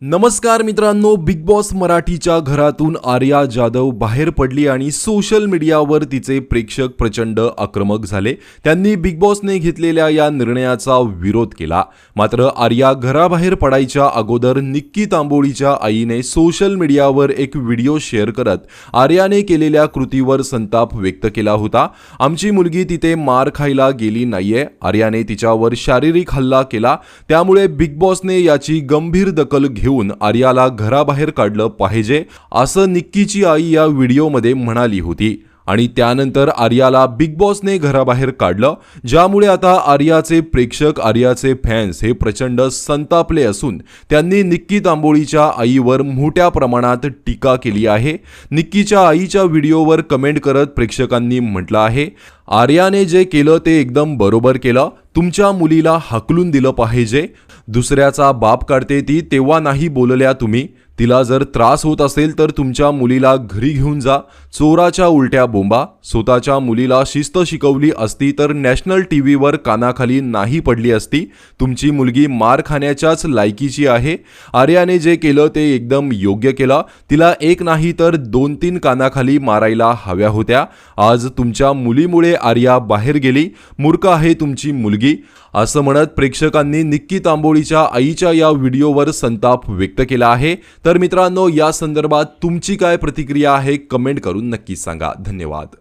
नमस्कार मित्रांनो big boss मराठीच्या घरातून आर्या जाधव बाहेर पडली आणि सोशल मीडियावर तिचे प्रेक्षक प्रचंड आक्रमक झाले. त्यांनी बिग बॉसने घेतलेल्या या निर्णयाचा विरोध केला. मात्र आर्या घराबाहेर पडायच्या अगोदर निक्की तांबोळीच्या आईने सोशल मीडियावर एक व्हिडिओ शेअर करत आर्याने केलेल्या कृतीवर संताप व्यक्त केला होता. आमची मुलगी तिथे मार खायला गेली नाहीये. आर्याने तिच्यावर शारीरिक हल्ला केला. त्यामुळे बिग बॉसने याची गंभीर दखल घेऊन आर्याला घराबाहेर काढलं पाहिजे असं निक्कीची आई या व्हिडिओमध्ये म्हणाली होती. आणि त्यानंतर आर्याला बिग बॉसने घराबाहेर काढलं ज्यामुळे आता आर्याचे प्रेक्षक आर्याचे फॅन्स हे प्रचंड संतापले असून त्यांनी निक्की तांबोळीच्या आईवर मोठ्या प्रमाणात टीका केली आहे. निक्कीच्या आईच्या व्हिडिओवर कमेंट करत प्रेक्षकांनी म्हटलं आहे आर्याने जे केलं ते एकदम बरोबर केलं. तुमच्या मुलीला हकलून दिलं पाहिजे. दुसऱ्याचा बाप काढते ती तेव्हा नाही बोलल्या तुम्ही. तिला जर त्रास होत असेल तर तुमच्या मुलीला घरी घेऊन जा. चोराच्या उलट्या बोंबा. स्वतःच्या मुलीला शिस्त शिकवली असती तर नॅशनल टी व्हीवर कानाखाली नाही पडली असती. तुमची मुलगी मार खाण्याच्याच लायकीची आहे. आर्याने जे केलं ते एकदम योग्य केलं. तिला एक नाही तर दोन तीन कानाखाली मारायला हव्या होत्या. आज तुमच्या मुलीमुळे आर्या बाहेर गेली मूर्ख आहे तुमची मुलगी. असं म्हणत प्रेक्षकांनी निक्की तांबोळीच्या आईच्या या व्हिडिओवर संताप व्यक्त केला आहे. तर मित्रांनो या संदर्भात तुमची काय प्रतिक्रिया आहे कमेंट करून नक्की सांगा. धन्यवाद.